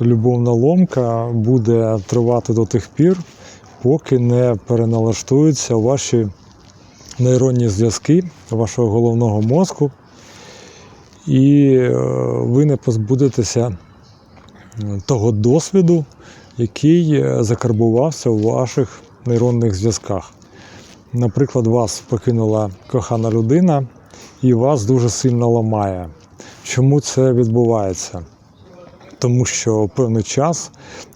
любовна ломка буде тривати до тих пір, поки не переналаштуються ваші нейронні зв'язки вашого головного мозку, і е, ви не позбудетеся е, того досвіду, який е, закарбувався у ваших нейронних зв'язках. Наприклад, вас покинула кохана людина і вас дуже сильно ламає. Чому це відбувається? Тому що певний час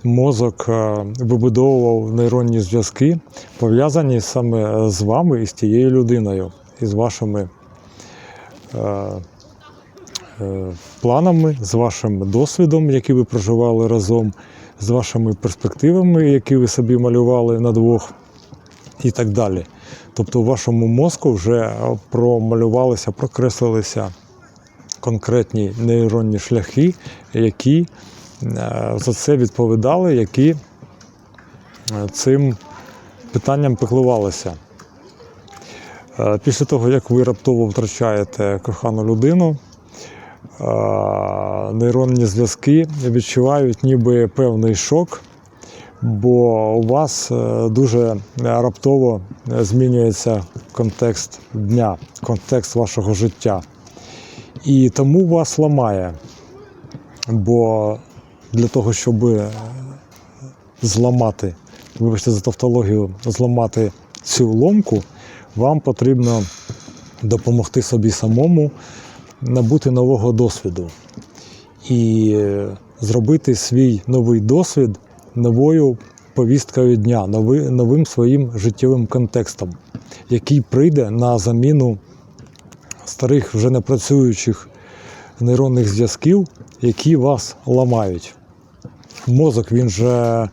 мозок е, вибудовував нейронні зв'язки, пов'язані саме з вами і з тією людиною, і з вашими е, е, планами, з вашим досвідом, який ви проживали разом, з вашими перспективами, які ви собі малювали на двох, і так далі. Тобто у вашому мозку вже промалювалися, прокреслилися конкретні нейронні шляхи, які е, за це відповідали, які е, цим питанням піклувалися. Е, Після того, як ви раптово втрачаєте кохану людину, нейронні зв'язки відчувають ніби певний шок, бо у вас дуже раптово змінюється контекст дня, контекст вашого життя. І тому вас ламає. Бо для того, щоб е, зламати, вибачте за тавтологію, зламати цю ломку, вам потрібно допомогти собі самому набути нового досвіду і е, зробити свій новий досвід новою повісткою дня, новим своїм життєвим контекстом, який прийде на заміну старих вже не працюючих нейронних зв'язків, які вас ламають. Мозок він же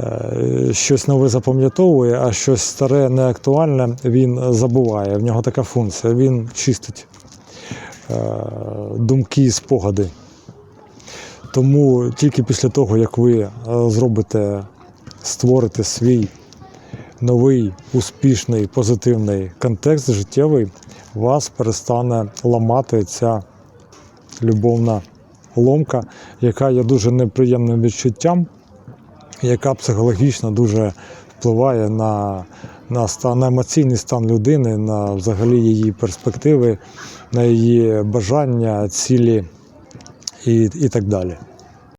е, щось нове запам'ятовує, а щось старе, неактуальне він забуває. В нього така функція. Він чистить е, думки і спогади. Тому тільки після того, як ви е, зробите, створите свій новий, успішний, позитивний контекст життєвий, вас перестане ламати ця любовна ломка, яка є дуже неприємним відчуттям, яка психологічно дуже впливає на, на, стан, на емоційний стан людини, на взагалі її перспективи, на її бажання, цілі і, і так далі.